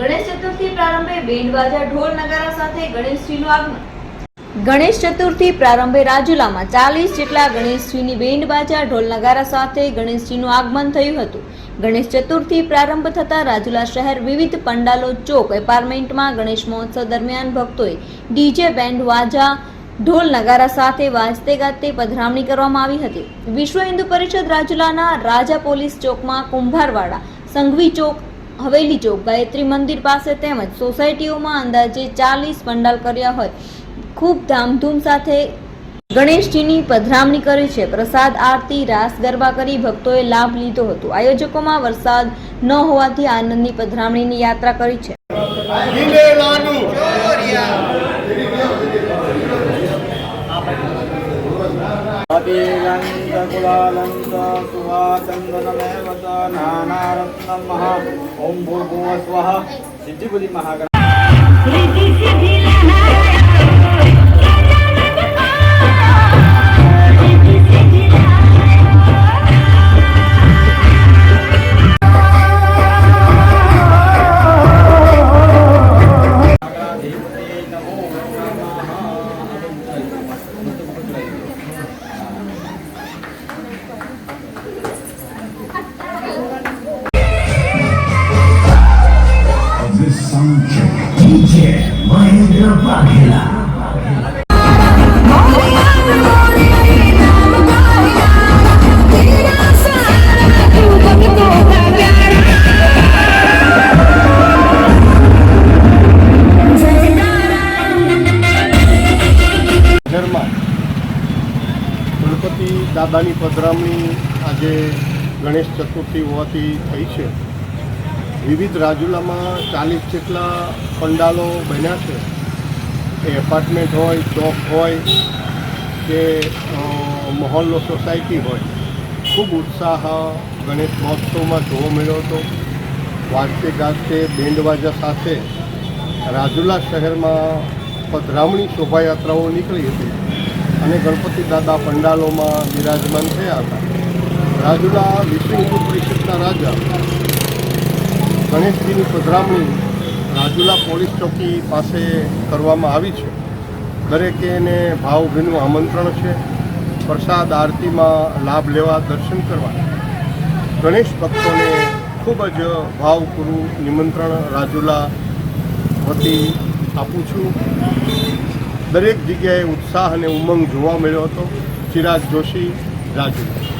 ગણેશ ચતુર્થી પ્રારંભે બેન્ડ બાજા ઢોલ સાથે ગણેશજીનું આગમન. ગણેશ ચતુર્થી પ્રારંભે રાજુલામાં ચાલીસ જેટલા ગણેશજીની બેન્ડ બાજા ઢોલ નગારા સાથે ગણેશજીનું આગમન થયું હતું. ગણેશ ચતુર્થી પ્રારંભ થતાં રાજુલા શહેર વિવિધ પંડાલો ચોક એપાર્ટમેન્ટમાં ગણેશ મહોત્સવ દરમિયાન ભક્તોએ ડીજે બેન્ડ વાજા ઢોલ નગારા સાથે વાજતે ગાજતે પધરામણી કરવામાં આવી હતી. વિશ્વ હિન્દુ પરિષદ રાજુલાના રાજા પોલીસ ચોકમાં કુંભારવાડા, સંઘવી ચોક હવેલી ચોક ગાયત્રી મંદિર પાસે તેમજ સોસાયટીઓમાં અંદાજે ચાલીસ પંડાલ કર્યા હોય, ખૂબ ધામધૂમ સાથે ગણેશજીની પધરામણી કરી છે. પ્રસાદ, આરતી, રાસ, ગરબા કરી ભક્તોએ લાભ લીધો હતો. આયોજકોમાં વરસાદ ન હોવાથી આનંદની પધરામણીની યાત્રા કરી છે. अतिरङ्गकुलालन्त सुवाचन्दनमेव च नानारत्नमः ॐ भूर्भुव स्वः सिद्धिबुधिमहागण શહેરમાં ગણપતિ દાદાની પધરામણી આજે ગણેશ ચતુર્થી હોવાથી થઈ છે વિવિધ રાજુલામાં ચાલીસ જેટલા પંડાલો બન્યા છે. એ એપાર્ટમેન્ટ હોય, ચોક હોય, કે મહોલ્લો સોસાયટી હોય. ખૂબ ઉત્સાહ ગણેશ મહોત્સવમાં જોવા મળ્યો હતો. વાજતે ગાજતે બેન્ડવાજા સાથે રાજુલા શહેરમાં પધરામણી શોભાયાત્રાઓ નીકળી હતી અને ગણપતિ દાદા પંડાલોમાં બિરાજમાન થયા હતા. રાજુલા વિષ્ણુ પરિષદના રાજા ગણેશજીની પધરામણી રાજુલા પોલીસ ચોકી પાસે કરવામાં આવી છે. દરેકેને ભાવભીનું આમંત્રણ છે. પ્રસાદ આરતીમાં લાભ લેવા દર્શન કરવા. ગણેશ ભક્તોને ખૂબ જ ભાવપૂર્વક નિમંત્રણ રાજુલા વતી આપું છું. દરેક જગ્યાએ ઉત્સાહ અને ઉમંગ જોવા મળ્યો હતો. ચિરાગ જોશી, રાજુલા.